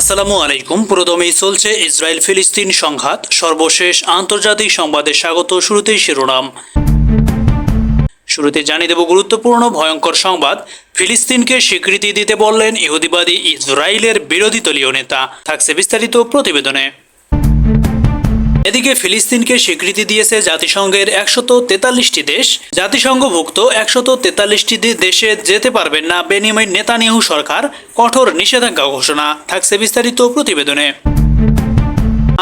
আসসালামু আলাইকুম। প্রথমেই চলছে ইসরায়েল ফিলিস্তিন সংঘাত। সর্বশেষ আন্তর্জাতিক সংবাদে স্বাগত শুরুতেই শিরোনাম। শুরুতে জানিয়ে দেব গুরুত্বপূর্ণ ভয়ঙ্কর সংবাদ। ফিলিস্তিনকে স্বীকৃতি দিতে বললেন ইহুদিবাদী ইসরায়েলের বিরোধী দলীয় নেতা। থাকছে বিস্তারিত প্রতিবেদনে। এদিকে ফিলিস্তিনকে স্বীকৃতি দিয়েছে জাতিসংঘের একশত তেতাল্লিশটি দেশ। জাতিসংঘভুক্ত একশত তেতাল্লিশটি দেশে যেতে পারবেন না বেনিয়ামিন নেতানিয়াহু সরকার, কঠোর নিষেধাজ্ঞা ঘোষণা, থাকছে বিস্তারিত প্রতিবেদনে।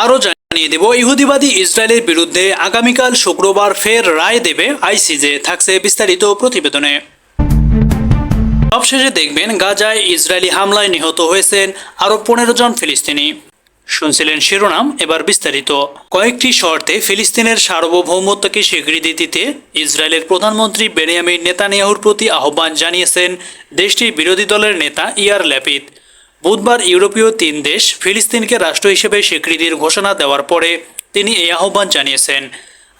আরও জানিয়ে দেব, ইহুদিবাদী ইসরায়েলের বিরুদ্ধে আগামীকাল শুক্রবার ফের রায় দেবে আইসিজে, থাকছে বিস্তারিত প্রতিবেদনে। সবশেষে দেখবেন, গাজায় ইসরায়েলি হামলায় নিহত হয়েছেন আরও পনেরো জন ফিলিস্তিনি। শুনছিলেন শিরোনাম, এবার বিস্তারিত। কয়েকটি শর্তে ফিলিস্তিনের সার্বভৌমত্বকে স্বীকৃতি দিতে ইসরায়েলের প্রধানমন্ত্রী বেনিয়ামিন নেতানিয়াহুর প্রতি আহ্বান জানিয়েছেন দেশটির বিরোধী দলের নেতা ইয়ার ল্যাপিদ বুধবার ইউরোপীয় তিন দেশ ফিলিস্তিনকে রাষ্ট্র হিসেবে স্বীকৃতির ঘোষণা দেওয়ার পরে তিনি এই আহ্বান জানিয়েছেন।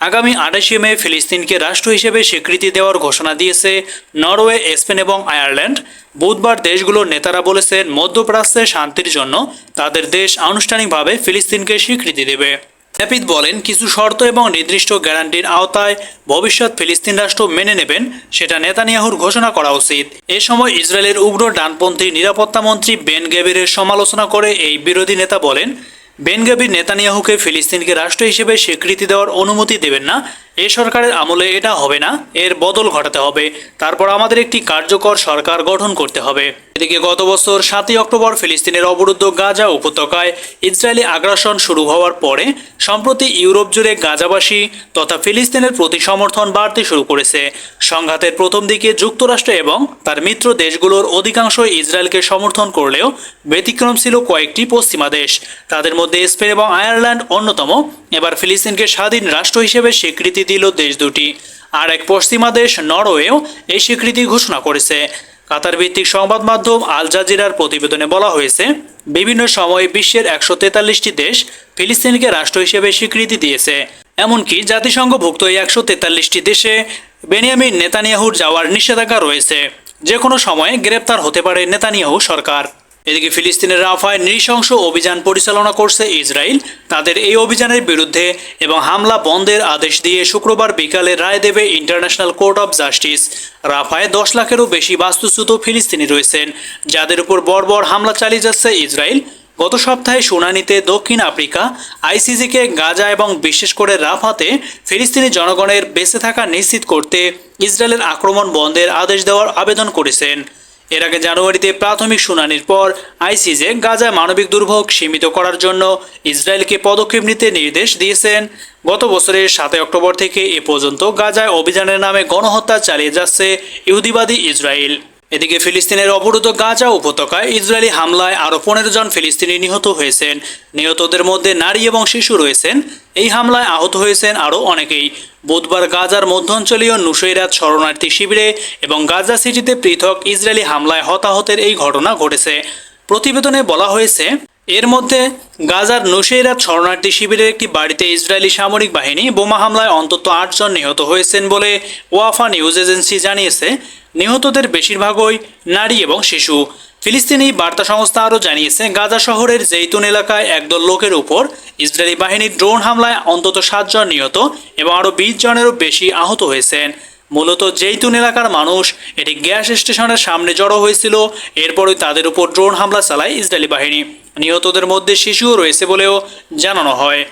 আগামী আঠাশে মে ফিলিস্তিনকে রাষ্ট্র হিসেবে স্বীকৃতি দেওয়ার ঘোষণা দিয়েছে নরওয়ে, স্পেন এবং আয়ারল্যান্ড। বুধবার দেশগুলোর নেতারা বলেছেন, মধ্যপ্রাচ্যে শান্তির জন্য তাদের দেশ আনুষ্ঠানিকভাবে ফিলিস্তিনকে স্বীকৃতি দেবে। হ্যাপিদ বলেন, কিছু শর্ত এবং নির্দিষ্ট গ্যারান্টির আওতায় ভবিষ্যৎ ফিলিস্তিন রাষ্ট্র মেনে নেবেন, সেটা নেতানিয়াহুর ঘোষণা করা উচিত। এ সময় ইসরায়েলের উগ্র ডানপন্থী নিরাপত্তামন্ত্রী বেন গেবিরের সমালোচনা করে এই বিরোধী নেতা বলেন বেনগাবির নেতানিয়াহুকে ফিলিস্তিনকে রাষ্ট্র হিসেবে স্বীকৃতি দেওয়ার অনুমতি দেবেন না। এ সরকারের আমলে এটা হবে না, এর বদল ঘটাতে হবে। তারপর আমাদের একটি কার্যকর সরকার গঠন করতে হবে। এদিকে গত বছর সাতই অক্টোবর ফিলিস্তিনের অবরুদ্ধ গাজা উপত্যকায় ইসরায়েলি আগ্রাসন শুরু হওয়ার পরে সম্প্রতি ইউরোপ জুড়ে গাজাবাসী তথা ফিলিস্তিনের প্রতি সমর্থন বাড়তে শুরু করেছে। সংঘাতের প্রথম দিকে যুক্তরাষ্ট্র এবং তার মিত্র দেশগুলোর অধিকাংশ ইসরায়েলকে সমর্থন করলেও ব্যতিক্রম ছিল কয়েকটি পশ্চিমা দেশ। তাদের মধ্যে স্পেন এবং আয়ারল্যান্ড অন্যতম। এবার ফিলিস্তিনকে স্বাধীন রাষ্ট্র হিসেবে স্বীকৃতি দিল দেশ দুটি। আর এক পশ্চিমা দেশ, নরওয়েও এই স্বীকৃতি ঘোষণা করেছে। কাতার ভিত্তিক সংবাদ মাধ্যম আল জাজিরার প্রতিবেদনে বলা হয়েছে, বিভিন্ন সময়ে বিশ্বের একশো তেতাল্লিশটি দেশ ফিলিস্তিনকে রাষ্ট্র হিসেবে স্বীকৃতি দিয়েছে। এমনকি জাতিসংঘভুক্ত এই একশো তেতাল্লিশটি দেশে বেনিয়ামিন নেতানিয়াহুর যাওয়ার নিষেধাজ্ঞা রয়েছে। যে কোনো সময়ে গ্রেপ্তার হতে পারে নেতানিয়াহু সরকার। এদিকে ফিলিস্তিনের রাফায় নৃশংস অভিযান পরিচালনা করছে ইসরায়েল। তাদের এই অভিযানের বিরুদ্ধে এবং হামলা বন্ধের আদেশ দিয়ে শুক্রবার বিকালে রায় দেবে ইন্টারন্যাশনাল কোর্ট অফ জাস্টিস। রাফায় দশ লাখেরও বেশি বাস্তুচ্যুত ফিলিস্তিনি রয়েছেন, যাদের উপর বর্বর হামলা চালিয়ে যাচ্ছে ইসরায়েল। গত সপ্তাহে শুনানিতে দক্ষিণ আফ্রিকা, আইসিজিকে গাজা এবং বিশেষ করে রাফাতে ফিলিস্তিনি জনগণের বেঁচে থাকা নিশ্চিত করতে ইসরায়েলের আক্রমণ বন্ধের আদেশ দেওয়ার আবেদন করেছেন। এর আগে জানুয়ারিতে প্রাথমিক শুনানির পর আইসিজে গাজায় মানবিক দুর্ভোগ সীমিত করার জন্য ইসরায়েলকে পদক্ষেপ নিতে নির্দেশ দিয়েছেন। গত বছরের সাতই অক্টোবর থেকে এ পর্যন্ত গাজায় অভিযানের নামে গণহত্যা চালিয়ে যাচ্ছে ইহুদিবাদী ইসরায়েল। এদিকে ফিলিস্তিনের অবরুদ্ধ গাজা উপত্যকায় ইসরায়েলি হামলায় আরও পনেরো জন ফিলিস্তিনি নিহত হয়েছেন। নিহতদের মধ্যে নারী এবং শিশু রয়েছেন। এই হামলায় আহত হয়েছেন আরও অনেকেই। বুধবার গাজার মধ্যাঞ্চলীয় নুসৈরাত শরণার্থী শিবিরে এবং গাজা সিটিতে পৃথক ইসরায়েলি হামলায় হতাহতের এই ঘটনা ঘটেছে। প্রতিবেদনে বলা হয়েছে, এর মধ্যে গাজার নুসেইরাত শরণার্থী শিবিরের একটি বাড়িতে ইসরায়েলি সামরিক বাহিনী বোমা হামলায় অন্তত আটজন নিহত হয়েছেন বলে ওয়াফা নিউজ এজেন্সি জানিয়েছে। নিহতদের বেশিরভাগই নারী এবং শিশু। ফিলিস্তিনি বার্তা সংস্থা আরও জানিয়েছে, গাজা শহরের জেইতুন এলাকায় একদল লোকের উপর ইসরায়েলি বাহিনীর ড্রোন হামলায় অন্তত সাতজন নিহত এবং আরও বিশ জনেরও বেশি আহত হয়েছেন। মূলত জেইতুন এলাকার মানুষ এটি গ্যাস স্টেশনের সামনে জড়ো হয়েছিল, এরপরই তাদের উপর ড্রোন হামলা চালায় ইসরায়েলি বাহিনী। নিহতদের মধ্যে শিশুও রয়েছে বলেও জানানো হয়।